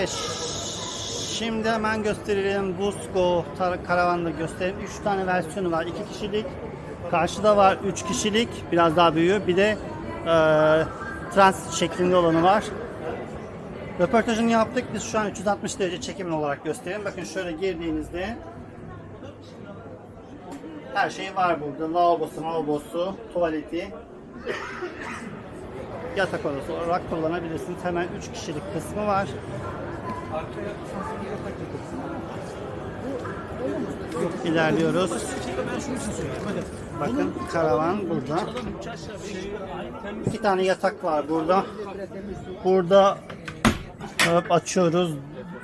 Evet. Şimdi hemen gösterelim. Busco karavanda gösterelim. 3 tane versiyonu var. 2 kişilik. Karşıda var 3 kişilik. Biraz daha büyüğü. Bir de e, trans şeklinde olanı var. Röportajını yaptık. Biz şu an 360 derece çekim olarak gösterelim. Bakın şöyle girdiğinizde her şey var burada. Lavabosu, lavabosu, tuvaleti, yatak odası olarak kullanabilirsiniz. Hemen 3 kişilik kısmı var. İlerliyoruz. Bakın karavan burada. İki tane yatak var burada. Burada hop açıyoruz.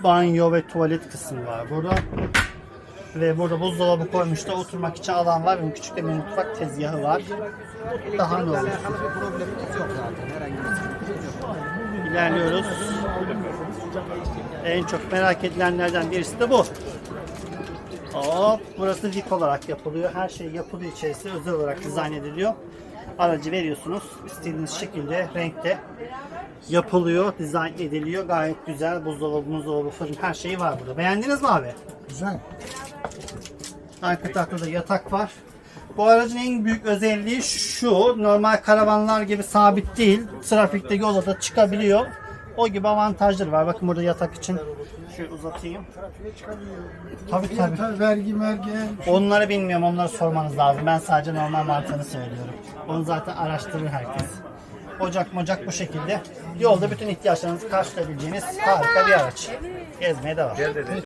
Banyo ve tuvalet kısmı var burada. Ve burada buzdolabı koymuş da oturmak için alan var. Ve küçük de bir mutfak tezgahı var. Daha ne olur? İlerliyoruz. En çok merak edilenlerden birisi de bu. Hop, burası VIP olarak yapılıyor. Her şey yapılıyor içerisinde özel olarak dizayn ediliyor. Aracı veriyorsunuz. istediğiniz şekilde, renkte yapılıyor, dizayn ediliyor. Gayet güzel. Buzdolabı, buzdolabı, fırın her şeyi var burada. Beğendiniz mi abi? Güzel. Arka tarafta da yatak var. Bu aracın en büyük özelliği şu. Normal karavanlar gibi sabit değil. Trafikte yola da çıkabiliyor. O gibi avantajları var. Bakın burada yatak için şöyle uzatayım. Tabii tabii. Vergi mergi. Onları bilmiyorum. Onları sormanız lazım. Ben sadece normal mantığını söylüyorum. Onu zaten araştırır herkes. Ocak mocak bu şekilde. Yolda bütün ihtiyaçlarınızı karşılayabileceğiniz harika bir araç. Gezmeye devam.